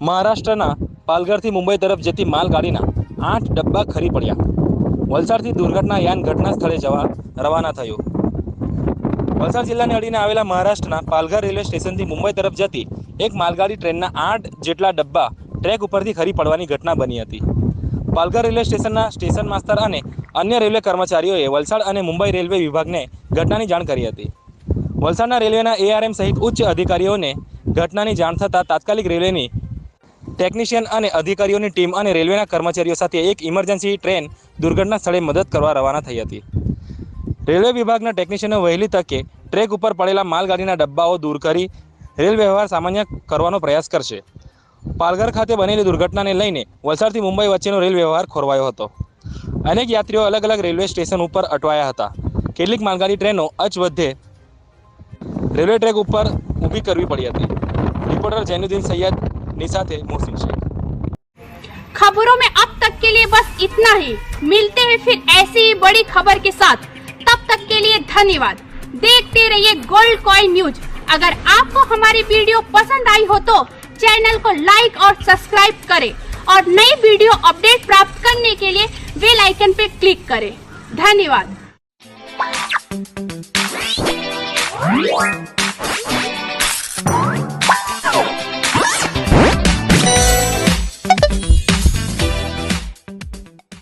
મહારાષ્ટ્રના પાલઘરથી મુંબઈ તરફ જતી માલગાડીના આઠ ડબ્બા ખરી પડ્યા. વલસાડથી દુર્ઘટના યાન ઘટના સ્થળે જવા રવાના થયું. વલસાડ જિલ્લાને અડીને આવેલા મહારાષ્ટ્રના પાલઘર રેલવે સ્ટેશનથી મુંબઈ તરફ જતી એક માલગાડી ટ્રેનના આઠ જેટલા ડબ્બા ટ્રેક ઉપરથી ખરી પડવાની ઘટના બની હતી. પાલઘર રેલવે સ્ટેશનના સ્ટેશન માસ્તર અને અન્ય રેલવે કર્મચારીઓએ વલસાડ અને મુંબઈ રેલવે વિભાગને ઘટનાની જાણ કરી હતી. વલસાડના રેલવેના એઆરએમ સહિત ઉચ્ચ અધિકારીઓને ઘટનાની જાણ થતાં તાત્કાલિક રેલવેની ટેકનિશિયન અને અધિકારીઓની ટીમ અને રેલવેના કર્મચારીઓ સાથે એક ઇમરજન્સી ટ્રેન દુર્ઘટના સ્થળે મદદ કરવા રવાના થઈ હતી. રેલવે વિભાગના ટેકનિશિયનો વહેલી તકે ટ્રેક ઉપર પડેલા માલગાડીના ડબ્બાઓ દૂર કરી રેલ વ્યવહાર સામાન્ય કરવાનો પ્રયાસ કરશે. પાલઘર ખાતે બનેલી દુર્ઘટનાને લઈને વલસાડથી મુંબઈ વચ્ચેનો રેલ વ્યવહાર ખોરવાયો હતો. અનેક યાત્રીઓ અલગ અલગ રેલવે સ્ટેશન ઉપર અટવાયા હતા. કેટલીક માલગાડી ટ્રેનો અચવધ્યે રેલવે ટ્રેક ઉપર ઊભી કરવી પડી હતી. રિપોર્ટર જૈનુદ્દીન निशा थे मोहसिन शेख। खबरों में अब तक के लिए बस इतना ही। मिलते हैं फिर ऐसी ही बड़ी खबर के साथ। तब तक के लिए धन्यवाद। देखते रहिए गोल्ड कॉइन न्यूज़। अगर आपको हमारी वीडियो पसंद आई हो तो चैनल को लाइक और सब्सक्राइब करें और नई वीडियो अपडेट प्राप्त करने के लिए बेल आइकन पर क्लिक करें। धन्यवाद।